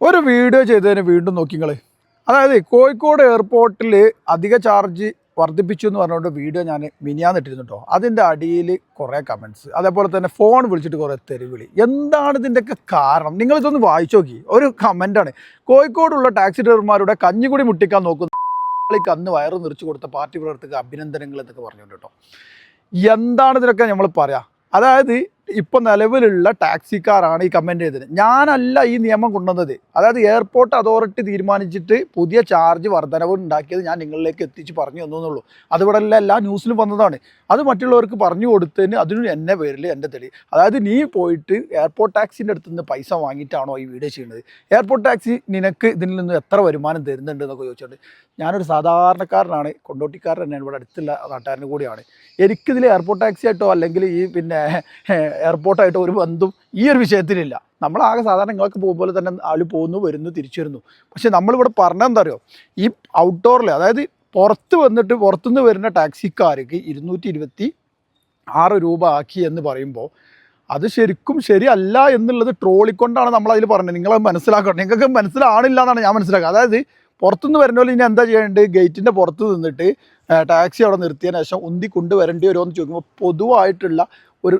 ഒരു വീഡിയോ ചെയ്തതിന് വീണ്ടും നോക്കിങ്ങളെ അതായത് കോഴിക്കോട് എയർപോർട്ടിൽ അധിക ചാർജ് വർദ്ധിപ്പിച്ചു എന്ന് പറഞ്ഞുകൊണ്ട് വീഡിയോ ഞാൻ മിനിയാന്നിട്ടിരുന്നു കേട്ടോ അതിന്റെ അടിയിൽ കുറേ കമൻസ് അതേപോലെ തന്നെ ഫോൺ വിളിച്ചിട്ട് കുറേ തെരുവിളി. എന്താണ് ഇതിന്റെയൊക്കെ കാരണം? നിങ്ങളിതൊന്ന് വായിച്ചു നോക്കി. ഒരു കമന്റാണ് കോഴിക്കോടുള്ള ടാക്സി ഡ്രൈവർമാരുടെ കഞ്ഞിക്കുടി മുട്ടിക്കാൻ നോക്കുന്ന ആളിക്ക് അന്ന് വയറ് നിറച്ചു കൊടുത്ത പാർട്ടി പ്രവർത്തകർക്ക് അഭിനന്ദനങ്ങൾ എന്നൊക്കെ പറഞ്ഞുകൊണ്ട് കേട്ടോ എന്താണ് ഇതിനൊക്കെ നമ്മൾ പറയാം? അതായത് ഇപ്പോൾ നിലവിലുള്ള ടാക്സിക്കാരാണ് ഈ കമന്റ് ചെയ്തത്. ഞാനല്ല ഈ നിയമം കൊണ്ടുവന്നത്. അതായത് എയർപോർട്ട് അതോറിറ്റി തീരുമാനിച്ചിട്ട് പുതിയ ചാർജ് വർധനവ് ഉണ്ടാക്കിയത് ഞാൻ നിങ്ങളിലേക്ക് എത്തിച്ച് പറഞ്ഞു തന്നുള്ളൂ അതിവിടെ എല്ലാം ന്യൂസിലും വന്നതാണ്. അത് മറ്റുള്ളവർക്ക് പറഞ്ഞു കൊടുത്തതിന് അതിന് എന്നെ പേരിൽ എന്റെ തെളി. അതായത് നീ പോയിട്ട് എയർപോർട്ട് ടാക്സിന്റെ അടുത്ത് നിന്ന് പൈസ വാങ്ങിയിട്ടാണോ ഈ വീഡിയോ ചെയ്യുന്നത്? എയർപോർട്ട് ടാക്സി നിനക്ക് ഇതിൽ നിന്ന് എത്ര വരുമാനം തരുന്നുണ്ട് എന്നൊക്കെ ചോദിച്ചിട്ട് ഞാനൊരു സാധാരണക്കാരനാണ് കൊണ്ടോട്ടിക്കാരൻ തന്നെയാണ് ഇവിടെ അടുത്തുള്ള നാട്ടുകാരന് കൂടിയാണ്. എനിക്കിതിൽ എയർപോർട്ട് ടാക്സി ആയിട്ടോ അല്ലെങ്കിൽ ഈ പിന്നെ എയർപോർട്ടായിട്ടോ ഒരു ബന്ധം ഈ ഒരു വിഷയത്തിലില്ല. നമ്മളാകെ സാധാരണ നിങ്ങളൊക്കെ പോകുമ്പോൾ തന്നെ ആൾ പോകുന്നു വരുന്നു തിരിച്ചു വരുന്നു. പക്ഷെ നമ്മളിവിടെ പറഞ്ഞെന്താ അറിയോ? ഈ ഔട്ട്ഡോറിൽ അതായത് പുറത്ത് വന്നിട്ട് പുറത്തുനിന്ന് വരുന്ന ടാക്സിക്കാർക്ക് ഇരുന്നൂറ്റി ഇരുപത്തി ആറ് രൂപ ആക്കി എന്ന് പറയുമ്പോൾ അത് ശരിക്കും ശരിയല്ല എന്നുള്ളത് ട്രോളിക്കൊണ്ടാണ് നമ്മൾ പറഞ്ഞത്. നിങ്ങളത് മനസ്സിലാക്കണം. നിങ്ങൾക്ക് മനസ്സിലാണില്ല എന്നാണ് ഞാൻ മനസ്സിലാക്കുക അതായത് പുറത്തുനിന്ന് വരുന്ന പോലെ ഇനി എന്താ ചെയ്യേണ്ടത്? ഗേറ്റിന്റെ പുറത്ത് നിന്നിട്ട് ടാക്സി അവിടെ നിർത്തിയതിന് ശേഷം ഉന്തി കൊണ്ടുവരേണ്ടി വരുമോ എന്ന് ചോദിക്കുമ്പോൾ പൊതുവായിട്ടുള്ള ഒരു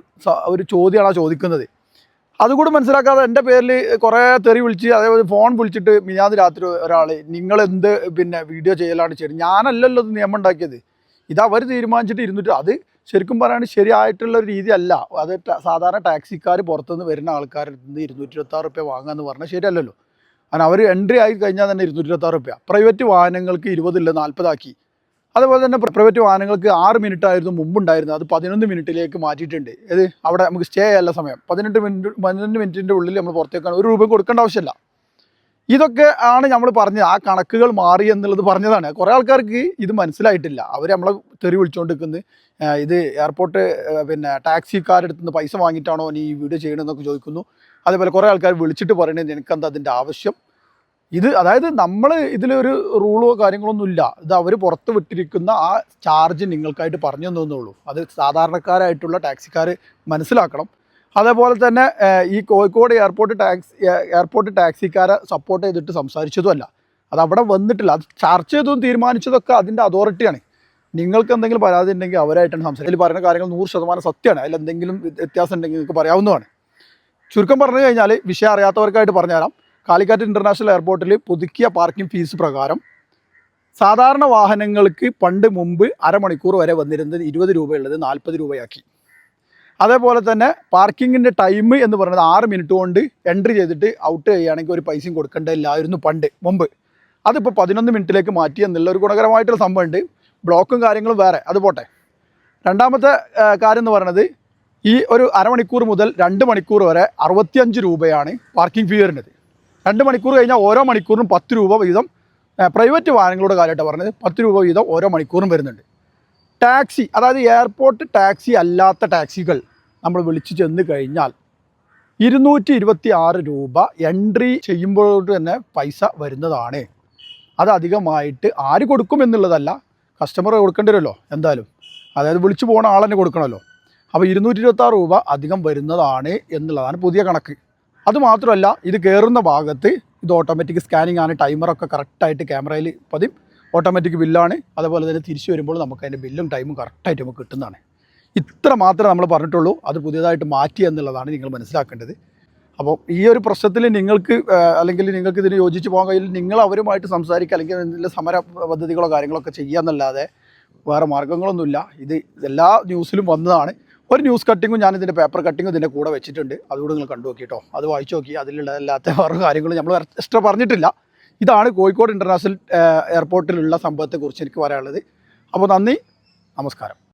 ഒരു ചോദ്യമാണ് ചോദിക്കുന്നത്. അതുകൂടി മനസ്സിലാക്കാതെ എന്റെ പേരിൽ കുറേ തെറി വിളിച്ച് അതേപോലെ ഫോൺ വിളിച്ചിട്ട് മിനിയാന്ന് രാത്രി ഒരാൾ നിങ്ങളെന്ത് പിന്നെ വീഡിയോ ചെയ്യലാണ്? ശരി ഞാനല്ലല്ലോ ഇത് നിയമം ഉണ്ടാക്കിയത്. ഇത് അവർ തീരുമാനിച്ചിട്ട് ഇരുന്നിട്ട് അത് ശരിക്കും പറയുകയാണെങ്കിൽ ശരിയായിട്ടുള്ള ഒരു രീതിയല്ല. അത് സാധാരണ ടാക്സിക്കാർ പുറത്തുനിന്ന് വരുന്ന ആൾക്കാരിൽ നിന്ന് ഇരുന്നൂറ്റി ഇരുപത്താറ് റുപ്യ വാങ്ങുക എന്ന് പറഞ്ഞാൽ ശരിയല്ലല്ലോ. കാരണം അവർ എൻട്രി ആയി കഴിഞ്ഞാൽ തന്നെ ഇരുന്നൂറ്റി ഇരുപത്താറ് റുപ്യ. പ്രൈവറ്റ് വാഹനങ്ങൾക്ക് ഇരുപതില്ല നാൽപ്പതാക്കി അതുപോലെ തന്നെ പ്രൈവറ്റ് വാഹനങ്ങൾക്ക് ആറ് മിനിറ്റ് ആയിരുന്നു മുമ്പുണ്ടായിരുന്നത്. അത് പതിനൊന്ന് മിനിറ്റിലേക്ക് മാറ്റിയിട്ടുണ്ട്. ഇത് അവിടെ നമുക്ക് സ്റ്റേ ചെയ്യാനുള്ള സമയം. പതിനെട്ട് മിനിറ്റ് പതിനൊന്ന് മിനിറ്റിന്റെ ഉള്ളിൽ നമ്മൾ പുറത്തേക്കാണ്. ഒരു രൂപ കൊടുക്കേണ്ട ആവശ്യമില്ല. ഇതൊക്കെ ആണ് നമ്മൾ പറഞ്ഞത്. ആ കണക്കുകൾ മാറി എന്നുള്ളത് പറഞ്ഞതാണ്. കുറേ ആൾക്കാർക്ക് ഇത് മനസ്സിലായിട്ടില്ല. അവർ നമ്മളെ തെറി വിളിച്ചുകൊണ്ടിരിക്കുന്നത് ഇത് എയർപോർട്ട് പിന്നെ ടാക്സിക്കാരെടുത്ത് നിന്ന് പൈസ വാങ്ങിയിട്ടാണോ നീ ഈ വീഡിയോ ചെയ്യണമെന്നൊക്കെ ചോദിക്കുന്നു. അതേപോലെ കുറേ ആൾക്കാർ വിളിച്ചിട്ട് പറയണേ നിനക്കെന്താ അതിന്റെ ആവശ്യം? ഇത് അതായത് നമ്മൾ ഇതിലൊരു റൂളോ കാര്യങ്ങളൊന്നും ഇല്ല. ഇത് അവർ പുറത്ത് വിട്ടിരിക്കുന്ന ആ ചാർജ് നിങ്ങൾക്കായിട്ട് പറഞ്ഞു തന്നുള്ളൂ അത് സാധാരണക്കാരായിട്ടുള്ള ടാക്സിക്കാർ മനസ്സിലാക്കണം. അതേപോലെ തന്നെ ഈ കോഴിക്കോട് എയർപോർട്ട് ടാക്സി എയർപോർട്ട് ടാക്സിക്കാരെ സപ്പോർട്ട് ചെയ്തിട്ട് സംസാരിച്ചതുമല്ല. അത് അവിടെ വന്നിട്ടില്ല. അത് ചർച്ച ചെയ്തതും തീരുമാനിച്ചതൊക്കെ അതിന്റെ അതോറിറ്റിയാണ് നിങ്ങൾക്ക് എന്തെങ്കിലും പരാതി ഉണ്ടെങ്കിൽ അവരായിട്ടാണ് സംസാരിച്ചത് അതിൽ പറയുന്ന കാര്യങ്ങൾ നൂറ് ശതമാനം സത്യമാണ്. അതിൽ എന്തെങ്കിലും വ്യത്യാസം ഉണ്ടെങ്കിൽ നിങ്ങൾക്ക് പറയാവുന്നതാണ്. ചുരുക്കം പറഞ്ഞു കഴിഞ്ഞാൽ വിഷയം അറിയാത്തവർക്കായിട്ട് പറഞ്ഞുതരാം. കാലിക്കറ്റ് ഇന്റർനാഷണൽ എയർപോർട്ടിൽ പുതുക്കിയ പാർക്കിംഗ് ഫീസ് പ്രകാരം സാധാരണ വാഹനങ്ങൾക്ക് പണ്ട് മുമ്പ് അരമണിക്കൂർ വരെ വന്നിരുന്നത് ഇരുപത് രൂപയുള്ളത് നാൽപ്പത് രൂപയാക്കി. അതേപോലെ തന്നെ പാർക്കിങ്ങിന്റെ ടൈം എന്ന് പറയുന്നത് ആറ് മിനിറ്റ് കൊണ്ട് എൻട്രി ചെയ്തിട്ട് ഔട്ട് ചെയ്യുകയാണെങ്കിൽ ഒരു പൈസയും കൊടുക്കേണ്ടതില്ലായിരുന്നു പണ്ട് മുമ്പ്. അതിപ്പോൾ പതിനൊന്ന് മിനിറ്റിലേക്ക് മാറ്റി എന്നുള്ള ഒരു ഗുണകരമായിട്ടുള്ള സംഭവമുണ്ട്. ബ്ലോക്കും കാര്യങ്ങളും വേറെ. അത് പോട്ടെ. രണ്ടാമത്തെ കാര്യം എന്ന് പറയുന്നത് ഈ ഒരു അരമണിക്കൂർ മുതൽ രണ്ട് മണിക്കൂർ വരെ അറുപത്തിയഞ്ച് രൂപയാണ് പാർക്കിംഗ് ഫീ വരുന്നത്. രണ്ട് മണിക്കൂർ കഴിഞ്ഞാൽ ഓരോ മണിക്കൂറിനും പത്ത് രൂപ വീതം പ്രൈവറ്റ് വാഹനങ്ങളുടെ കാര്യമായിട്ട് പറഞ്ഞത്. പത്ത് രൂപ വീതം ഓരോ മണിക്കൂറും വരുന്നുണ്ട്. ടാക്സി അതായത് എയർപോർട്ട് ടാക്സി അല്ലാത്ത ടാക്സികൾ നമ്മൾ വിളിച്ചു ചെന്ന് കഴിഞ്ഞാൽ ഇരുന്നൂറ്റി ഇരുപത്തി ആറ് രൂപ എൻട്രി ചെയ്യുമ്പോഴോട്ട് തന്നെ പൈസ വരുന്നതാണ്. അത് അധികമായിട്ട് ആര് കൊടുക്കും എന്നുള്ളതല്ല കസ്റ്റമർ കൊടുക്കേണ്ടി വരുമല്ലോ എന്തായാലും. അതായത് വിളിച്ചു പോകുന്ന ആൾ തന്നെ കൊടുക്കണമല്ലോ. അപ്പോൾ ഇരുന്നൂറ്റി ഇരുപത്തി രൂപ അധികം വരുന്നതാണ് എന്നുള്ളതാണ് പുതിയ കണക്ക്. അതുമാത്രമല്ല ഇത് കയറുന്ന ഭാഗത്ത് ഇത് ഓട്ടോമാറ്റിക് സ്കാനിങ് ആണ് ടൈമറൊക്കെ കറക്റ്റായിട്ട് ക്യാമറയിൽ പതിയും ഓട്ടോമാറ്റിക് ബില്ലാണ് അതുപോലെ തന്നെ തിരിച്ചു വരുമ്പോൾ നമുക്ക് അതിന്റെ ബില്ലും ടൈമും കറക്റ്റായിട്ട് നമുക്ക് കിട്ടുന്നതാണ്. ഇത്ര മാത്രമേ നമ്മൾ പറഞ്ഞിട്ടുള്ളൂ. അത് പുതിയതായിട്ട് മാറ്റി എന്നുള്ളതാണ് നിങ്ങൾ മനസ്സിലാക്കേണ്ടത്. അപ്പോൾ ഈ ഒരു പ്രശ്നത്തിൽ നിങ്ങൾക്ക് അല്ലെങ്കിൽ നിങ്ങൾക്ക് ഇതിന് യോജിച്ച് പോകാൻ കഴിയില്ല നിങ്ങൾ അവരുമായിട്ട് സംസാരിക്കുക അല്ലെങ്കിൽ എന്തെങ്കിലും സമര പദ്ധതികളോ കാര്യങ്ങളൊക്കെ ചെയ്യുക എന്നല്ലാതെ വേറെ മാർഗങ്ങളൊന്നുമില്ല ഇത് എല്ലാ ന്യൂസിലും വന്നതാണ്. ഒരു ന്യൂസ് കട്ടിങ്ങും ഞാൻ ഇതിന്റെ പേപ്പർ കട്ടിങ്ങും ഇതിന്റെ കൂടെ വെച്ചിട്ടുണ്ട്. അതുകൂടെ നിങ്ങൾ കണ്ടു നോക്കി കേട്ടോ അത് വായിച്ചു നോക്കി. അതിലുള്ള അല്ലാത്ത വേറെ കാര്യങ്ങളും നമ്മൾ എക്സ്ട്രാ പറഞ്ഞിട്ടില്ല. ഇതാണ് കോഴിക്കോട് ഇന്റർനാഷണൽ എയർപോർട്ടിലുള്ള സംഭവത്തെക്കുറിച്ച് എനിക്ക് പറയാനുള്ളത്. അപ്പോൾ നന്ദി. നമസ്കാരം.